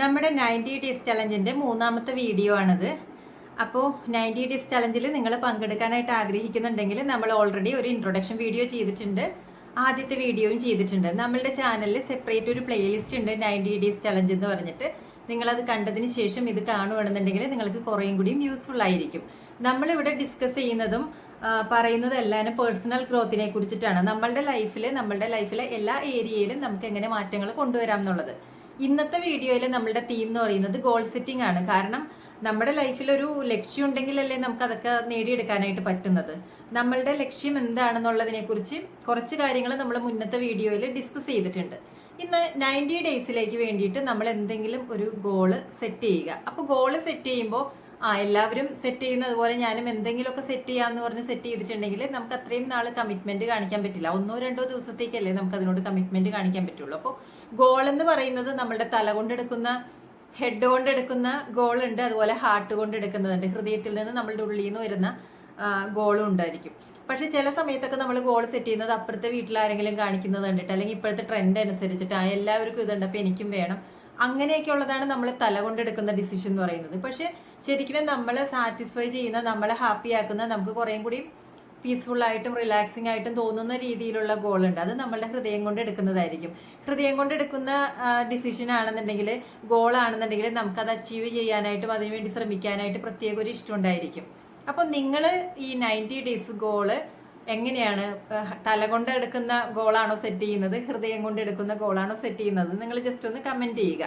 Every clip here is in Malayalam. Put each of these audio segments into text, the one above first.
നമ്മുടെ നയന്റി ഡേയ്സ് ചലഞ്ചിന്റെ മൂന്നാമത്തെ വീഡിയോ ആണിത്. അപ്പോൾ നയന്റി ഡേയ്സ് ചലഞ്ചിൽ നിങ്ങൾ പങ്കെടുക്കാനായിട്ട് ആഗ്രഹിക്കുന്നുണ്ടെങ്കിൽ നമ്മൾ ഓൾറെഡി ഒരു ഇൻട്രൊഡക്ഷൻ വീഡിയോ ചെയ്തിട്ടുണ്ട്. ആദ്യത്തെ വീഡിയോയും ചെയ്തിട്ടുണ്ട്. നമ്മളുടെ ചാനലിൽ സെപ്പറേറ്റ് ഒരു പ്ലേലിസ്റ്റ് ഉണ്ട് നയന്റി ഡേയ്സ് ചലഞ്ച് എന്ന് പറഞ്ഞിട്ട്. നിങ്ങളത് കണ്ടതിന് ശേഷം ഇത് കാണുകയാണെന്നുണ്ടെങ്കിൽ നിങ്ങൾക്ക് കുറേയും കൂടിയും യൂസ്ഫുൾ ആയിരിക്കും. നമ്മളിവിടെ ഡിസ്കസ് ചെയ്യുന്നതും പറയുന്നത് എല്ലാവരും പേഴ്സണൽ ഗ്രോത്തിനെ കുറിച്ചിട്ടാണ്. നമ്മളുടെ ലൈഫിൽ നമ്മളുടെ ലൈഫിലെ എല്ലാ ഏരിയയിലും നമുക്ക് എങ്ങനെ മാറ്റങ്ങൾ കൊണ്ടുവരാം എന്നുള്ളത്. ഇന്നത്തെ വീഡിയോയിൽ നമ്മളുടെ തീം എന്ന് പറയുന്നത് ഗോൾ സെറ്റിംഗ് ആണ്. കാരണം നമ്മുടെ ലൈഫിൽ ഒരു ലക്ഷ്യം ഉണ്ടെങ്കിലല്ലേ നമുക്ക് അതൊക്കെ നേടിയെടുക്കാനായിട്ട് പറ്റുന്നത്. നമ്മളുടെ ലക്ഷ്യം എന്താണെന്നുള്ളതിനെ കുറിച്ച് കാര്യങ്ങൾ നമ്മൾ മുന്നത്തെ വീഡിയോയിൽ ഡിസ്കസ് ചെയ്തിട്ടുണ്ട്. ഇന്ന് നയന്റി ഡേയ്സിലേക്ക് വേണ്ടിയിട്ട് നമ്മൾ എന്തെങ്കിലും ഒരു ഗോൾ സെറ്റ് ചെയ്യുക. അപ്പോൾ ഗോൾ സെറ്റ് ചെയ്യുമ്പോൾ ആ എല്ലാവരും സെറ്റ് ചെയ്യുന്നത് പോലെ ഞാനും എന്തെങ്കിലുമൊക്കെ സെറ്റ് ചെയ്യാന്ന് പറഞ്ഞ് സെറ്റ് ചെയ്തിട്ടുണ്ടെങ്കിൽ നമുക്ക് അത്രയും നാൾ കമ്മിറ്റ്മെന്റ് കാണിക്കാൻ പറ്റില്ല. ഒന്നോ രണ്ടോ ദിവസത്തേക്കല്ലേ നമുക്ക് അതിനോട് കമ്മിറ്റ്മെന്റ് കാണിക്കാൻ പറ്റുള്ളൂ. അപ്പോൾ ഗോൾ എന്ന് പറയുന്നത് നമ്മുടെ തല കൊണ്ടെടുക്കുന്ന ഹെഡ് കൊണ്ടെടുക്കുന്ന ഗോൾ ഉണ്ട്. അതുപോലെ ഹാർട്ട് കൊണ്ട് എടുക്കുന്നതുണ്ട് ഹൃദയത്തിൽ നിന്ന് നമ്മളുടെ ഉള്ളിൽ നിന്ന് വരുന്ന ഗോളും ഉണ്ടായിരിക്കും. പക്ഷെ ചില സമയത്തൊക്കെ നമ്മൾ ഗോൾ സെറ്റ് ചെയ്യുന്നത് അപ്പുറത്തെ വീട്ടിൽ ആരെങ്കിലും കാണിക്കുന്നത് കണ്ടിട്ട് അല്ലെങ്കിൽ ഇപ്പോഴത്തെ ട്രെൻഡ് അനുസരിച്ചിട്ട് ആ എല്ലാവർക്കും ഇതുണ്ട്. അപ്പം എനിക്കും വേണം. അങ്ങനെയൊക്കെ ഉള്ളതാണ് നമ്മൾ തല കൊണ്ടെടുക്കുന്ന ഡിസിഷൻ എന്ന് പറയുന്നത്. പക്ഷെ ശരിക്കും നമ്മളെ സാറ്റിസ്ഫൈ ചെയ്യുന്ന നമ്മളെ ഹാപ്പി ആക്കുന്ന നമുക്ക് കുറേയും കൂടി പീസ്ഫുൾ ആയിട്ടും റിലാക്സിംഗ് ആയിട്ടും തോന്നുന്ന രീതിയിലുള്ള ഗോൾ ഉണ്ട്. അത് നമ്മളുടെ ഹൃദയം കൊണ്ട് എടുക്കുന്നതായിരിക്കും. ഹൃദയം കൊണ്ട് എടുക്കുന്ന ഡിസിഷൻ ആണെന്നുണ്ടെങ്കിൽ ഗോൾ ആണെന്നുണ്ടെങ്കിൽ നമുക്കത് അച്ചീവ് ചെയ്യാനായിട്ടും അതിനുവേണ്ടി ശ്രമിക്കാനായിട്ട് പ്രത്യേക ഒരു ഇഷ്ടം ഉണ്ടായിരിക്കും. അപ്പം നിങ്ങൾ ഈ നയന്റി ഡേയ്സ് ഗോൾ എങ്ങനെയാണ് തല കൊണ്ട് എടുക്കുന്ന ഗോളാണോ സെറ്റ് ചെയ്യുന്നത് ഹൃദയം കൊണ്ട് എടുക്കുന്ന ഗോളാണോ സെറ്റ് ചെയ്യുന്നത്? നിങ്ങൾ ജസ്റ്റ് ഒന്ന് കമന്റ് ചെയ്യുക.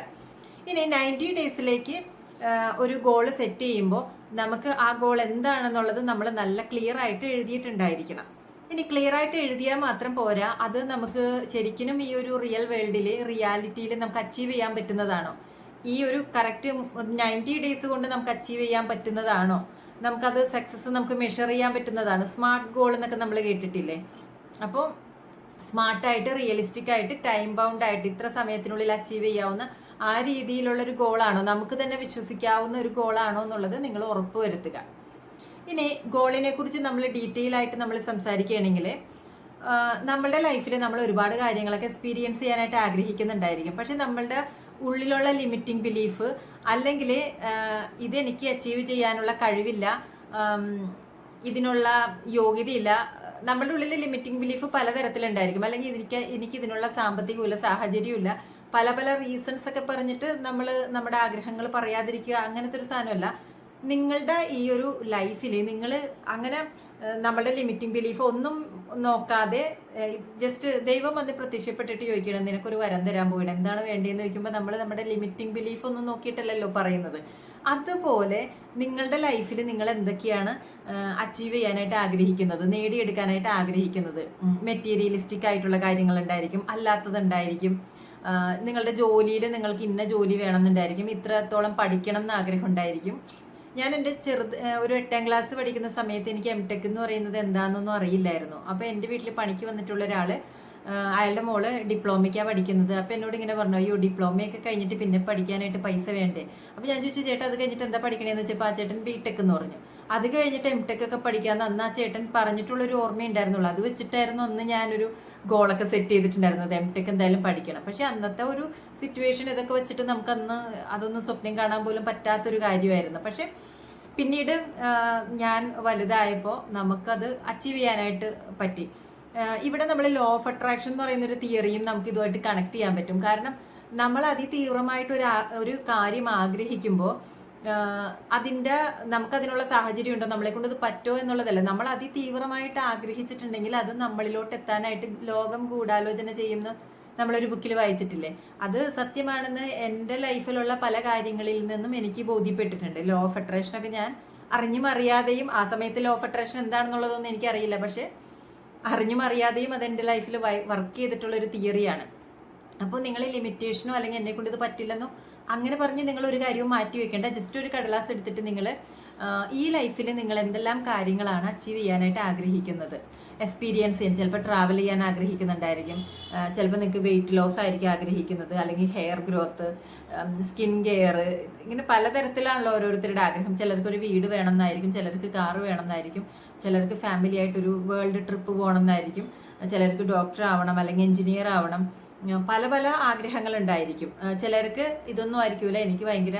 ഇനി നയന്റി ഡേയ്സിലേക്ക് ഒരു ഗോൾ സെറ്റ് ചെയ്യുമ്പോൾ നമുക്ക് ആ ഗോൾ എന്താണെന്നുള്ളത് നമ്മൾ നല്ല ക്ലിയർ ആയിട്ട് എഴുതിയിട്ടുണ്ടായിരിക്കണം. ഇനി ക്ലിയർ ആയിട്ട് എഴുതിയാൽ മാത്രം പോരാ അത് നമുക്ക് ശരിക്കും ഈ ഒരു റിയൽ വേൾഡിൽ റിയാലിറ്റിയിൽ നമുക്ക് അച്ചീവ് ചെയ്യാൻ പറ്റുന്നതാണോ? ഈ ഒരു കറക്റ്റ് നയന്റി ഡേയ്സ് കൊണ്ട് നമുക്ക് അച്ചീവ് ചെയ്യാൻ പറ്റുന്നതാണോ? നമുക്കത് സക്സസ് നമുക്ക് മെഷർ ചെയ്യാൻ പറ്റുന്നതാണ്. സ്മാർട്ട് ഗോൾ എന്നൊക്കെ നമ്മൾ കേട്ടിട്ടില്ലേ? അപ്പോൾ സ്മാർട്ടായിട്ട് റിയലിസ്റ്റിക് ആയിട്ട് ടൈം ബൗണ്ട് ആയിട്ട് ഇത്ര സമയത്തിനുള്ളിൽ അച്ചീവ് ചെയ്യാവുന്ന ആ രീതിയിലുള്ള ഒരു ഗോളാണോ നമുക്ക് തന്നെ വിശ്വസിക്കാവുന്ന ഒരു ഗോളാണോ എന്നുള്ളത് നിങ്ങൾ ഉറപ്പുവരുത്തുക ഇനി ഗോളിനെ കുറിച്ച് നമ്മൾ ഡീറ്റെയിൽ ആയിട്ട് നമ്മൾ സംസാരിക്കുകയാണെങ്കിൽ നമ്മളുടെ ലൈഫിൽ നമ്മൾ ഒരുപാട് കാര്യങ്ങളൊക്കെ എക്സ്പീരിയൻസ് ചെയ്യാനായിട്ട് ആഗ്രഹിക്കുന്നുണ്ടായിരിക്കും. പക്ഷെ നമ്മളുടെ ഉള്ളിലുള്ള ലിമിറ്റിംഗ് ബിലീഫ് അല്ലെങ്കിൽ ഇതെനിക്ക് അച്ചീവ് ചെയ്യാനുള്ള കഴിവില്ല ഇതിനുള്ള യോഗ്യതയില്ല നമ്മളുടെ ഉള്ളിൽ ലിമിറ്റിംഗ് ബിലീഫ് പലതരത്തിലുണ്ടായിരിക്കും. അല്ലെങ്കിൽ എനിക്ക് എനിക്ക് ഇതിനുള്ള സാമ്പത്തികമില്ല സാഹചര്യമില്ല പല പല റീസൺസ് ഒക്കെ പറഞ്ഞിട്ട് നമ്മൾ നമ്മുടെ ആഗ്രഹങ്ങൾ പറയാതിരിക്കുക അങ്ങനത്തെ ഒരു സാധനമല്ല. നിങ്ങളുടെ ഈ ഒരു ലൈഫിൽ നിങ്ങൾ അങ്ങനെ നമ്മുടെ ലിമിറ്റിംഗ് ബിലീഫ് ഒന്നും നോക്കാതെ ജസ്റ്റ് ദൈവം വന്ന് പ്രത്യക്ഷപ്പെട്ടിട്ട് ചോദിക്കണം നിനക്കൊരു വരം തരാൻ പോകണം എന്താണ് വേണ്ടതെന്ന് ചോദിക്കുമ്പോൾ നമ്മൾ നമ്മുടെ ലിമിറ്റിംഗ് ബിലീഫ് ഒന്നും നോക്കിയിട്ടല്ലല്ലോ പറയുന്നത്. അതുപോലെ നിങ്ങളുടെ ലൈഫിൽ നിങ്ങൾ എന്തൊക്കെയാണ് അച്ചീവ് ചെയ്യാനായിട്ട് ആഗ്രഹിക്കുന്നത് നേടിയെടുക്കാനായിട്ട് ആഗ്രഹിക്കുന്നത്? മെറ്റീരിയലിസ്റ്റിക് ആയിട്ടുള്ള കാര്യങ്ങൾ ഉണ്ടായിരിക്കും അല്ലാത്തത് ഉണ്ടായിരിക്കും. നിങ്ങളുടെ ജോലിയിൽ നിങ്ങൾക്ക് ഇന്ന ജോലി വേണമെന്നുണ്ടായിരിക്കും. ഇത്രത്തോളം പഠിക്കണം എന്ന് ആഗ്രഹം ഉണ്ടായിരിക്കും. ഞാൻ എന്റെ ചെറുത് ഒരു എട്ടാം ക്ലാസ് പഠിക്കുന്ന സമയത്ത് എനിക്ക് എം ടെക് എന്ന് പറയുന്നത് എന്താണെന്നൊന്നും അറിയില്ലായിരുന്നു. അപ്പോൾ എന്റെ വീട്ടിൽ പണിക്ക് വന്നിട്ടുള്ള ഒരാൾ അയാളുടെ മോൾ ഡിപ്ലോമയ്ക്കാണ് പഠിക്കുന്നത്. അപ്പോൾ എന്നോട് ഇങ്ങനെ പറഞ്ഞു അയ്യോ ഡിപ്ലോമയൊക്കെ കഴിഞ്ഞിട്ട് പിന്നെ പഠിക്കാനായിട്ട് പൈസ വേണ്ടേ? അപ്പോൾ ഞാൻ ചോദിച്ചു ചേട്ടാ അത് കഴിഞ്ഞിട്ട് എന്താ പഠിക്കണേന്ന് വെച്ചപ്പോൾ ആ ചേട്ടൻ ബി ടെക് എന്ന് പറഞ്ഞു. അത് കഴിഞ്ഞിട്ട് എം ടെക് ഒക്കെ പഠിക്കാമെന്ന് അന്ന് ആ ചേട്ടൻ പറഞ്ഞിട്ടുള്ളൊരു ഓർമ്മയുണ്ടായിരുന്നുള്ളൂ. അത് വെച്ചിട്ടായിരുന്നു അന്ന് ഞാനൊരു ഗോളൊക്കെ സെറ്റ് ചെയ്തിട്ടുണ്ടായിരുന്നത്. എം ടെക് എന്തായാലും പഠിക്കണം. പക്ഷെ അന്നത്തെ ഒരു സിറ്റുവേഷൻ ഇതൊക്കെ വെച്ചിട്ട് നമുക്ക് അന്ന് അതൊന്നും സ്വപ്നം കാണാൻ പോലും പറ്റാത്തൊരു കാര്യമായിരുന്നു. പക്ഷെ പിന്നീട് ഞാൻ വലുതായപ്പോൾ നമുക്കത് അച്ചീവ് ചെയ്യാനായിട്ട് പറ്റി. ഇവിടെ നമ്മൾ ലോ ഓഫ് അട്രാക്ഷൻ എന്ന് പറയുന്ന ഒരു തിയറിയും നമുക്ക് ഇതുമായിട്ട് കണക്ട് ചെയ്യാൻ പറ്റും. കാരണം നമ്മൾ അതിതീവ്രമായിട്ട് ഒരു ഒരു കാര്യം ആഗ്രഹിക്കുമ്പോൾ അതിന്റെ നമുക്കതിനുള്ള സാഹചര്യം ഉണ്ടോ നമ്മളെ കൊണ്ട് ഇത് എന്നുള്ളതല്ല. നമ്മൾ അതിതീവ്രമായിട്ട് ആഗ്രഹിച്ചിട്ടുണ്ടെങ്കിൽ അത് നമ്മളിലോട്ട് എത്താനായിട്ട് ലോകം ഗൂഢാലോചന ചെയ്യുന്ന നമ്മളൊരു ബുക്കിൽ വായിച്ചിട്ടില്ലേ? അത് സത്യമാണെന്ന് എന്റെ ലൈഫിലുള്ള പല കാര്യങ്ങളിൽ നിന്നും എനിക്ക് ബോധ്യപ്പെട്ടിട്ടുണ്ട്. ലോ ഓഫ് അട്രാക്ഷനൊക്കെ ഞാൻ അറിഞ്ഞും അറിയാതെയും ആ സമയത്ത് ലോ ഓഫ് അട്രാക്ഷൻ എന്താണെന്നുള്ളതൊന്നും എനിക്കറിയില്ല. പക്ഷെ അറിഞ്ഞും അറിയാതെയും അത് എന്റെ ലൈഫിൽ വർക്ക് ചെയ്തിട്ടുള്ള ഒരു തിയറിയാണ് അപ്പോൾ നിങ്ങൾ ലിമിറ്റേഷനോ അല്ലെങ്കിൽ എന്നെ കൊണ്ട് ഇത് പറ്റില്ലെന്നോ അങ്ങനെ പറഞ്ഞ് നിങ്ങൾ ഒരു കാര്യവും മാറ്റി വെക്കേണ്ട. ജസ്റ്റ് ഒരു കടലാസ് എടുത്തിട്ട് നിങ്ങൾ ഈ ലൈഫിൽ നിങ്ങൾ എന്തെല്ലാം കാര്യങ്ങളാണ് അച്ചീവ് ചെയ്യാനായിട്ട് ആഗ്രഹിക്കുന്നത്? എക്സ്പീരിയൻസ് ചെയ്യാൻ ചിലപ്പോൾ ട്രാവൽ ചെയ്യാൻ ആഗ്രഹിക്കുന്നുണ്ടായിരിക്കും. ചിലപ്പോൾ നിങ്ങൾക്ക് വെയിറ്റ് ലോസ് ആയിരിക്കും ആഗ്രഹിക്കുന്നത്. അല്ലെങ്കിൽ ഹെയർ ഗ്രോത്ത് സ്കിൻ കെയർ ഇങ്ങനെ പലതരത്തിലാണല്ലോ ഓരോരുത്തരുടെ ആഗ്രഹം. ചിലർക്ക് ഒരു വീട് വേണമെന്നായിരിക്കും ചിലർക്ക് കാറ് വേണം എന്നായിരിക്കും ചിലർക്ക് ഫാമിലി ആയിട്ടൊരു വേൾഡ് ട്രിപ്പ് പോകണം എന്നായിരിക്കും ചിലർക്ക് ഡോക്ടർ ആവണം അല്ലെങ്കിൽ എഞ്ചിനീയർ ആവണം. പല പല ആഗ്രഹങ്ങൾ ഉണ്ടായിരിക്കും. ചിലർക്ക് ഇതൊന്നും ആയിരിക്കില്ല എനിക്ക് ഭയങ്കര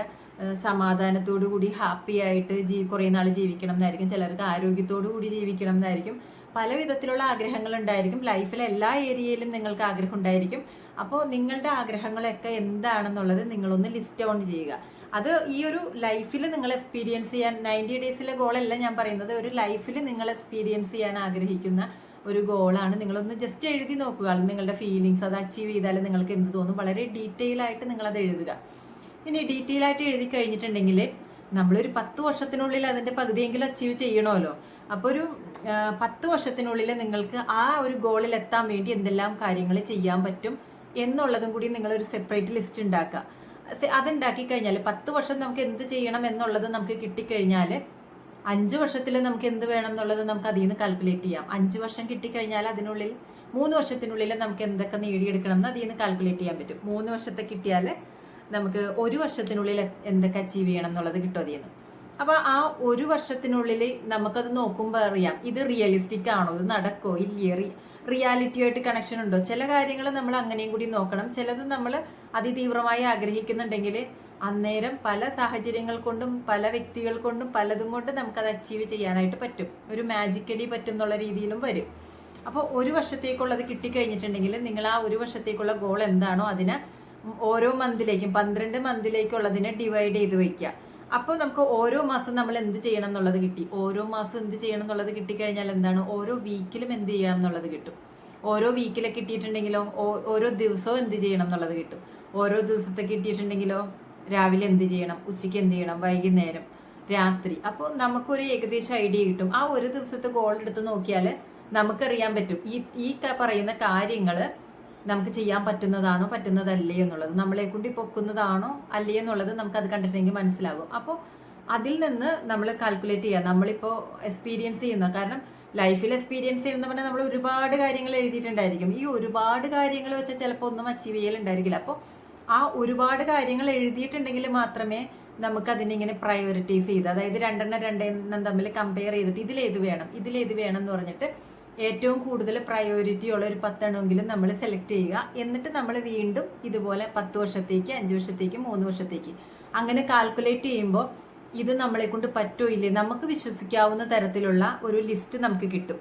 സമാധാനത്തോടു കൂടി ഹാപ്പി ആയിട്ട് ജീ കുറേ നാൾ ജീവിക്കണം എന്നായിരിക്കും. ചിലർക്ക് ആരോഗ്യത്തോടു കൂടി ജീവിക്കണം എന്നായിരിക്കും. പല വിധത്തിലുള്ള ആഗ്രഹങ്ങൾ ഉണ്ടായിരിക്കും. ലൈഫിലെ എല്ലാ ഏരിയയിലും നിങ്ങൾക്ക് ആഗ്രഹം ഉണ്ടായിരിക്കും. അപ്പോൾ നിങ്ങളുടെ ആഗ്രഹങ്ങളൊക്കെ എന്താണെന്നുള്ളത് നിങ്ങളൊന്ന് ലിസ്റ്റ് ഓൺ ചെയ്യുക. അത് ഈ ഒരു ലൈഫിൽ നിങ്ങൾ എക്സ്പീരിയൻസ് ചെയ്യാൻ നയന്റി ഡേയ്സിലെ ഗോളല്ല ഞാൻ പറയുന്നത് ഒരു ലൈഫിൽ നിങ്ങൾ എക്സ്പീരിയൻസ് ചെയ്യാൻ ആഗ്രഹിക്കുന്ന ഒരു ഗോളാണ് നിങ്ങളൊന്ന് ജസ്റ്റ് എഴുതി നോക്കുക. നിങ്ങളുടെ ഫീലിങ്സ് അത് അച്ചീവ് ചെയ്താൽ നിങ്ങൾക്ക് എന്ത് തോന്നും? വളരെ ഡീറ്റെയിൽ ആയിട്ട് നിങ്ങൾ അത് എഴുതുക. ഇനി ഡീറ്റെയിൽ ആയിട്ട് എഴുതി കഴിഞ്ഞിട്ടുണ്ടെങ്കിൽ നമ്മളൊരു പത്ത് വർഷത്തിനുള്ളിൽ അതിന്റെ പകുതിയെങ്കിലും അച്ചീവ് ചെയ്യണമല്ലോ. അപ്പോൾ ഒരു പത്ത് വർഷത്തിനുള്ളിൽ നിങ്ങൾക്ക് ആ ഒരു ഗോളിൽ എത്താൻ വേണ്ടി എന്തെല്ലാം കാര്യങ്ങൾ ചെയ്യാൻ പറ്റും എന്നുള്ളതും കൂടി നിങ്ങളൊരു സെപ്പറേറ്റ് ലിസ്റ്റ് ഉണ്ടാക്കുക. അതുണ്ടാക്കി കഴിഞ്ഞാൽ പത്ത് വർഷം നമുക്ക് എന്ത് ചെയ്യണം എന്നുള്ളത് നമുക്ക് കിട്ടിക്കഴിഞ്ഞാൽ അഞ്ച് വർഷത്തിൽ നമുക്ക് എന്ത് വേണം എന്നുള്ളത് നമുക്ക് അതിൽ നിന്ന് കാൽക്കുലേറ്റ് ചെയ്യാം. അഞ്ച് വർഷം കിട്ടിക്കഴിഞ്ഞാൽ അതിനുള്ളിൽ മൂന്ന് വർഷത്തിനുള്ളിൽ നമുക്ക് എന്തൊക്കെ നേടിയെടുക്കണം എന്ന് അതിൽ നിന്ന് കാൽക്കുലേറ്റ് ചെയ്യാൻ പറ്റും. മൂന്ന് വർഷത്തെ കിട്ടിയാൽ നമുക്ക് ഒരു വർഷത്തിനുള്ളിൽ എന്തൊക്കെ അച്ചീവ് ചെയ്യണം എന്നുള്ളത് കിട്ടും അതിൽ നിന്ന് അപ്പൊ ആ ഒരു വർഷത്തിനുള്ളിൽ നമുക്കത് നോക്കുമ്പോൾ അറിയാം ഇത് റിയലിസ്റ്റിക് ആണോ? ഇത് നടക്കോ? ഇല്ലേ റിയാലിറ്റിയായിട്ട് കണക്ഷൻ ഉണ്ടോ? ചില കാര്യങ്ങൾ നമ്മൾ അങ്ങനെയും കൂടി നോക്കണം. ചിലത് നമ്മൾ അതിതീവ്രമായി ആഗ്രഹിക്കുന്നുണ്ടെങ്കിൽ അന്നേരം പല സാഹചര്യങ്ങൾ കൊണ്ടും പല വ്യക്തികൾ കൊണ്ടും പലതും നമുക്ക് അത് അച്ചീവ് ചെയ്യാനായിട്ട് പറ്റും. ഒരു മാജിക്കലി പറ്റും എന്നുള്ള രീതിയിലും വരും. അപ്പോൾ ഒരു വർഷത്തേക്കുള്ളത് കിട്ടിക്കഴിഞ്ഞിട്ടുണ്ടെങ്കിൽ നിങ്ങൾ ആ ഒരു വർഷത്തേക്കുള്ള ഗോൾ എന്താണോ അതിനെ ഓരോ മന്തിലേക്കും പന്ത്രണ്ട് മന്തിലേക്കുള്ളതിനെ ഡിവൈഡ് ചെയ്ത് വയ്ക്കുക അപ്പോൾ നമുക്ക് ഓരോ മാസം നമ്മൾ എന്ത് ചെയ്യണം എന്നുള്ളത് കിട്ടി. ഓരോ മാസം എന്ത് ചെയ്യണം എന്നുള്ളത് കിട്ടിക്കഴിഞ്ഞാൽ എന്താണ്? ഓരോ വീക്കിലും എന്ത് ചെയ്യണം എന്നുള്ളത് കിട്ടും. ഓരോ വീക്കിലെ കിട്ടിയിട്ടുണ്ടെങ്കിലോ ഓരോ ദിവസവും എന്ത് ചെയ്യണം എന്നുള്ളത് കിട്ടും. ഓരോ ദിവസത്തെ കിട്ടിയിട്ടുണ്ടെങ്കിലോ രാവിലെ എന്ത് ചെയ്യണം? ഉച്ചയ്ക്ക് എന്ത് ചെയ്യണം? വൈകുന്നേരം രാത്രി. അപ്പോൾ നമുക്കൊരു ഏകദേശം ഐഡിയ കിട്ടും. ആ ഒരു ദിവസത്തെ ഗോൾ എടുത്ത് നോക്കിയാൽ നമുക്കറിയാൻ പറ്റും. ഈ ഈ പറയുന്ന കാര്യങ്ങൾ നമുക്ക് ചെയ്യാൻ പറ്റുന്നതാണോ പറ്റുന്നതല്ലേ എന്നുള്ളത്. നമ്മളെ കൊണ്ട് പൊക്കുന്നതാണോ അല്ലേ എന്നുള്ളത് നമുക്ക് അത് കണ്ടിട്ടുണ്ടെങ്കിൽ മനസ്സിലാകും. അപ്പോൾ അതിൽ നിന്ന് നമ്മൾ കാൽക്കുലേറ്റ് ചെയ്യുക. നമ്മളിപ്പോൾ എക്സ്പീരിയൻസ് ചെയ്യുന്ന കാരണം ലൈഫിൽ എക്സ്പീരിയൻസ് ചെയ്യുന്ന പറഞ്ഞാൽ നമ്മൾ ഒരുപാട് കാര്യങ്ങൾ എഴുതിയിട്ടുണ്ടായിരിക്കും. ഈ ഒരുപാട് കാര്യങ്ങൾ വെച്ച് ചിലപ്പോൾ ഒന്നും അച്ചീവ് ചെയ്യലുണ്ടായിരിക്കില്ല. അപ്പോൾ ആ ഒരുപാട് കാര്യങ്ങൾ എഴുതിയിട്ടുണ്ടെങ്കിൽ മാത്രമേ നമുക്ക് അതിനിങ്ങനെ പ്രയോറിറ്റൈസ് ചെയ്ത് അതായത് രണ്ടെണ്ണം രണ്ടെണ്ണം തമ്മിൽ കമ്പയർ ചെയ്തിട്ട് ഇതിലേത് വേണം ഇതിലേത് വേണം എന്ന് പറഞ്ഞിട്ട് ഏറ്റവും കൂടുതൽ പ്രയോറിറ്റി ഉള്ള ഒരു പത്തെണ്ണമെങ്കിലും നമ്മൾ സെലക്ട് ചെയ്യുക. എന്നിട്ട് നമ്മൾ വീണ്ടും ഇതുപോലെ പത്ത് വർഷത്തേക്ക് അഞ്ച് വർഷത്തേക്ക് മൂന്ന് വർഷത്തേക്ക്. അങ്ങനെ കാൽക്കുലേറ്റ് ചെയ്യുമ്പോൾ ഇത് നമ്മളെ കൊണ്ട് പറ്റോ ഇല്ലേ? നമുക്ക് വിശ്വസിക്കാവുന്ന തരത്തിലുള്ള ഒരു ലിസ്റ്റ് നമുക്ക് കിട്ടും.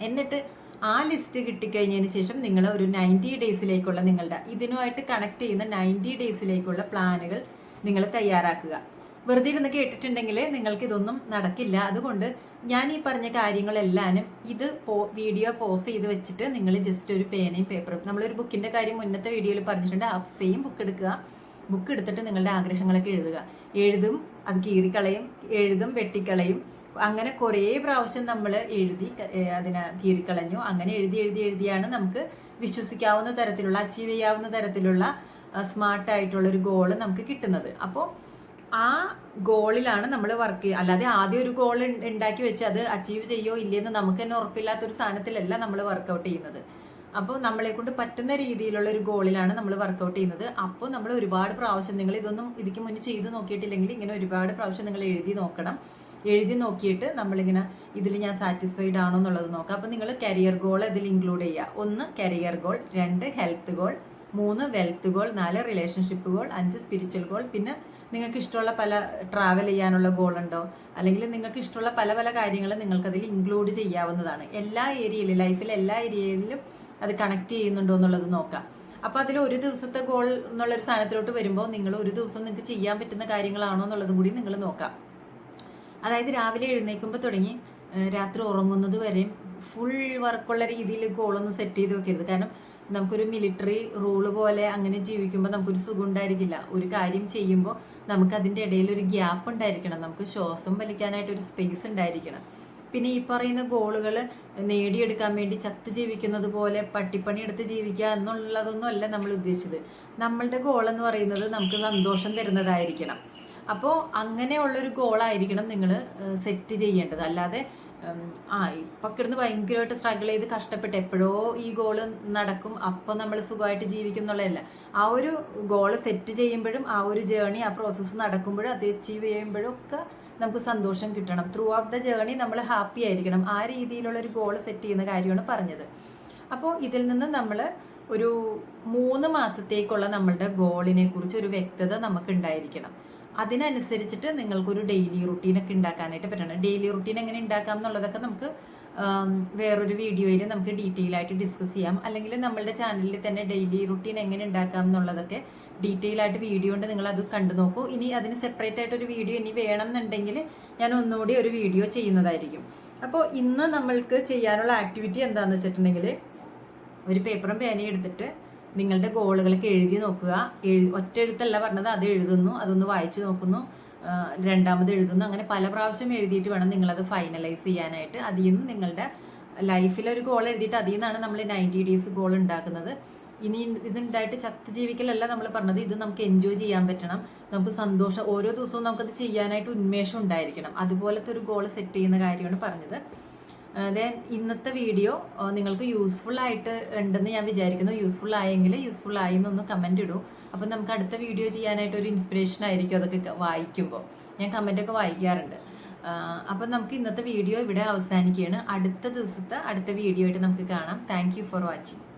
എന്നിട്ട് ആ ലിസ്റ്റ് കിട്ടിക്കഴിഞ്ഞതിന് ശേഷം നിങ്ങൾ ഒരു നയന്റി ഡേയ്സിലേക്കുള്ള നിങ്ങളുടെ ഇതിനുമായിട്ട് കണക്ട് ചെയ്യുന്ന നയന്റി ഡേയ്സിലേക്കുള്ള പ്ലാനുകൾ നിങ്ങൾ തയ്യാറാക്കുക. വെറുതെ ഇരുന്ന് കേട്ടിട്ടുണ്ടെങ്കിൽ നിങ്ങൾക്ക് ഇതൊന്നും നടക്കില്ല. അതുകൊണ്ട് ഞാൻ ഈ പറഞ്ഞ കാര്യങ്ങളെല്ലാനും ഇത് വീഡിയോ പോസ് ചെയ്ത് വെച്ചിട്ട് നിങ്ങൾ ജസ്റ്റ് ഒരു പേനയും പേപ്പറും നമ്മളൊരു ബുക്കിന്റെ കാര്യം മുന്നത്തെ വീഡിയോയിൽ പറഞ്ഞിട്ടുണ്ട് ആ സെയിം ബുക്ക് എടുക്കുക. ബുക്ക് എടുത്തിട്ട് നിങ്ങളുടെ ആഗ്രഹങ്ങളൊക്കെ എഴുതുക. എഴുതും അത് കീറിക്കളയും എഴുതും വെട്ടിക്കളയും. അങ്ങനെ കുറേ പ്രാവശ്യം നമ്മൾ എഴുതി അതിനെ കീറിക്കളഞ്ഞു. അങ്ങനെ എഴുതി എഴുതി എഴുതിയാണ് നമുക്ക് വിശ്വസിക്കാവുന്ന തരത്തിലുള്ള അച്ചീവ് ചെയ്യാവുന്ന തരത്തിലുള്ള സ്മാർട്ട് ആയിട്ടുള്ള ഒരു ഗോൾ നമുക്ക് കിട്ടുന്നത്. അപ്പോൾ ആ ഗോളിലാണ് നമ്മൾ വർക്ക് ചെയ്യുക. അല്ലാതെ ആദ്യം ഒരു ഗോൾ ഉണ്ടാക്കി വെച്ച് അത് അച്ചീവ് ചെയ്യോ ഇല്ലയെന്ന് നമുക്ക് തന്നെ ഉറപ്പില്ലാത്ത ഒരു സാധനത്തിലല്ല നമ്മൾ വർക്കൗട്ട് ചെയ്യുന്നത്. അപ്പോൾ നമ്മളെ കൊണ്ട് പറ്റുന്ന രീതിയിലുള്ള ഒരു ഗോളിലാണ് നമ്മൾ വർക്കൗട്ട് ചെയ്യുന്നത്. അപ്പോൾ നമ്മൾ ഒരുപാട് പ്രാവശ്യം നിങ്ങൾ ഇതൊന്നും ഇതിക്ക് മുന്നേ ചെയ്തു നോക്കിയിട്ടില്ലെങ്കിൽ ഇങ്ങനെ ഒരുപാട് പ്രാവശ്യം നിങ്ങൾ എഴുതി നോക്കണം. എഴുതി നോക്കിയിട്ട് നമ്മളിങ്ങനെ ഇതിൽ ഞാൻ സാറ്റിസ്ഫൈഡ് ആണോ എന്നുള്ളത് നോക്കാം. അപ്പോൾ നിങ്ങൾ കരിയർ ഗോൾ ഇതിൽ ഇൻക്ലൂഡ് ചെയ്യുക. ഒന്ന് കരിയർ ഗോൾ രണ്ട് ഹെൽത്ത് ഗോൾ മൂന്ന് വെൽത്ത് ഗോൾ നാല് റിലേഷൻഷിപ്പ് ഗോൾ അഞ്ച് സ്പിരിച്വൽ ഗോൾ പിന്നെ നിങ്ങൾക്ക് ഇഷ്ടമുള്ള പല ട്രാവൽ ചെയ്യാനുള്ള ഗോൾ ഉണ്ടോ? അല്ലെങ്കിൽ നിങ്ങൾക്ക് ഇഷ്ടമുള്ള പല പല കാര്യങ്ങൾ നിങ്ങൾക്കതിൽ ഇൻക്ലൂഡ് ചെയ്യാവുന്നതാണ്. എല്ലാ ഏരിയയിലും ലൈഫിലെ എല്ലാ ഏരിയയിലും അത് കണക്ട് ചെയ്യുന്നുണ്ടോ എന്നുള്ളത് നോക്കാം. അപ്പോൾ അതിൽ ഒരു ദിവസത്തെ ഗോൾ എന്നുള്ളൊരു സാധനത്തിലോട്ട് വരുമ്പോൾ നിങ്ങൾ ഒരു ദിവസം നിങ്ങൾക്ക് ചെയ്യാൻ പറ്റുന്ന കാര്യങ്ങളാണോ എന്നുള്ളതും കൂടി നിങ്ങൾ നോക്കാം. അതായത് രാവിലെ എഴുന്നേൽക്കുമ്പോൾ തുടങ്ങി രാത്രി ഉറങ്ങുന്നത് വരെയും ഫുൾ വർക്കുള്ള രീതിയിൽ ഗോളൊന്നും സെറ്റ് ചെയ്ത് വെക്കരുത്. കാരണം നമുക്കൊരു മിലിറ്ററി റൂൾ പോലെ അങ്ങനെ ജീവിക്കുമ്പോൾ നമുക്കൊരു സുഖം ഉണ്ടായിരിക്കില്ല. ഒരു കാര്യം ചെയ്യുമ്പോൾ നമുക്ക് അതിന്റെ ഇടയിൽ ഒരു ഗ്യാപ്പ് ഉണ്ടായിരിക്കണം. നമുക്ക് ശ്വാസം വലിക്കാനായിട്ട് ഒരു സ്പേസ് ഉണ്ടായിരിക്കണം. പിന്നെ ഈ പറയുന്ന ഗോളുകൾ നേടിയെടുക്കാൻ വേണ്ടി ചത്ത് ജീവിക്കുന്നത് പോലെ പട്ടിപ്പണി എടുത്ത് ജീവിക്കുക എന്നുള്ളതൊന്നും അല്ല നമ്മൾ ഉദ്ദേശിച്ചത്. നമ്മളുടെ ഗോൾ എന്ന് പറയുന്നത് നമുക്ക് സന്തോഷം തരുന്നതായിരിക്കണം. അപ്പോൾ അങ്ങനെയുള്ളൊരു ഗോളായിരിക്കണം നിങ്ങൾ സെറ്റ് ചെയ്യേണ്ടത്. അല്ലാതെ ആ ഇപ്പൊ കിടന്ന് ഭയങ്കരമായിട്ട് സ്ട്രഗിൾ ചെയ്ത് കഷ്ടപ്പെട്ട് എപ്പോഴോ ഈ ഗോൾ നടക്കും. അപ്പം നമ്മൾ സുഖമായിട്ട് ജീവിക്കും എന്നുള്ളതല്ല. ആ ഒരു ഗോൾ സെറ്റ് ചെയ്യുമ്പോഴും ആ ഒരു ജേണി ആ പ്രോസസ്സ് നടക്കുമ്പോഴും അത് അച്ചീവ് ചെയ്യുമ്പോഴും ഒക്കെ നമുക്ക് സന്തോഷം കിട്ടണം. ത്രൂ ഔട്ട് ദ ജേണി നമ്മൾ ഹാപ്പി ആയിരിക്കണം. ആ രീതിയിലുള്ള ഒരു ഗോൾ സെറ്റ് ചെയ്യുന്ന കാര്യമാണ് പറഞ്ഞത്. അപ്പോൾ ഇതിൽ നിന്ന് നമ്മൾ ഒരു മൂന്ന് മാസത്തേക്കുള്ള നമ്മളുടെ ഗോളിനെ കുറിച്ച് ഒരു വ്യക്തത നമുക്ക് ഉണ്ടായിരിക്കണം. അതിനനുസരിച്ചിട്ട് നിങ്ങൾക്കൊരു ഡെയിലി റുട്ടീനൊക്കെ ഉണ്ടാക്കാനായിട്ട് പറ്റണം. ഡെയിലി റുട്ടീൻ എങ്ങനെ ഉണ്ടാക്കാം എന്നുള്ളതൊക്കെ നമുക്ക് വേറൊരു വീഡിയോയിൽ നമുക്ക് ഡീറ്റെയിൽ ആയിട്ട് ഡിസ്കസ് ചെയ്യാം. അല്ലെങ്കിൽ നമ്മളുടെ ചാനലിൽ തന്നെ ഡെയിലി റുട്ടീൻ എങ്ങനെ ഉണ്ടാക്കാം എന്നുള്ളതൊക്കെ ഡീറ്റെയിൽ ആയിട്ട് വീഡിയോ ഉണ്ട് നിങ്ങൾ അത് കണ്ടു നോക്കൂ. ഇനി അതിന് സെപ്പറേറ്റ് ആയിട്ട് ഒരു വീഡിയോ ഇനി വേണം എന്നുണ്ടെങ്കിൽ ഞാൻ ഒന്നുകൂടി ഒരു വീഡിയോ ചെയ്യുന്നതായിരിക്കും. അപ്പോൾ ഇന്ന് നമ്മൾക്ക് ചെയ്യാനുള്ള ആക്ടിവിറ്റി എന്താണെന്ന് വെച്ചിട്ടുണ്ടെങ്കിൽ ഒരു പേപ്പറും പേനയും എടുത്തിട്ട് നിങ്ങളുടെ ഗോളുകളൊക്കെ എഴുതി നോക്കുക. എഴു ഒറ്റ എഴുത്തല്ല പറഞ്ഞത് അത് എഴുതുന്നു അതൊന്ന് വായിച്ചു നോക്കുന്നു. രണ്ടാമത് എഴുതുന്നു. അങ്ങനെ പല പ്രാവശ്യം എഴുതിയിട്ട് വേണം നിങ്ങളത് ഫൈനലൈസ് ചെയ്യാനായിട്ട്. അതിൽ നിന്ന് നിങ്ങളുടെ ലൈഫിലൊരു ഗോൾ എഴുതിയിട്ട് അതിൽ നിന്നാണ് നമ്മൾ നയന്റി ഡേയ്സ് ഗോൾ ഉണ്ടാക്കുന്നത്. ഇനി ഇതുണ്ടായിട്ട് ചത്ത് ജീവിക്കലല്ല നമ്മൾ പറഞ്ഞത്. ഇത് നമുക്ക് എൻജോയ് ചെയ്യാൻ പറ്റണം. നമുക്ക് സന്തോഷം ഓരോ ദിവസവും നമുക്കത് ചെയ്യാനായിട്ട് ഉന്മേഷം ഉണ്ടായിരിക്കണം. അതുപോലത്തെ ഒരു ഗോൾ സെറ്റ് ചെയ്യുന്ന കാര്യമാണ് പറഞ്ഞത്. ദെൻ ഇന്നത്തെ വീഡിയോ നിങ്ങൾക്ക് യൂസ്ഫുൾ ആയിട്ട് ഉണ്ടെന്ന് ഞാൻ വിചാരിക്കുന്നു. യൂസ്ഫുൾ ആയെങ്കിൽ യൂസ്ഫുൾ ആയി എന്നൊന്ന് കമന്റ് ഇടൂ. അപ്പം നമുക്ക് അടുത്ത വീഡിയോ ചെയ്യാനായിട്ട് ഒരു ഇൻസ്പിറേഷൻ ആയിരിക്കും അതൊക്കെ വായിക്കുമ്പോൾ ഞാൻ കമന്റൊക്കെ വായിക്കാറുണ്ട്. അപ്പം നമുക്ക് ഇന്നത്തെ വീഡിയോ ഇവിടെ അവസാനിക്കുകയാണ്. അടുത്ത ദിവസത്തെ അടുത്ത വീഡിയോ ആയിട്ട് നമുക്ക് കാണാം. Thank for watching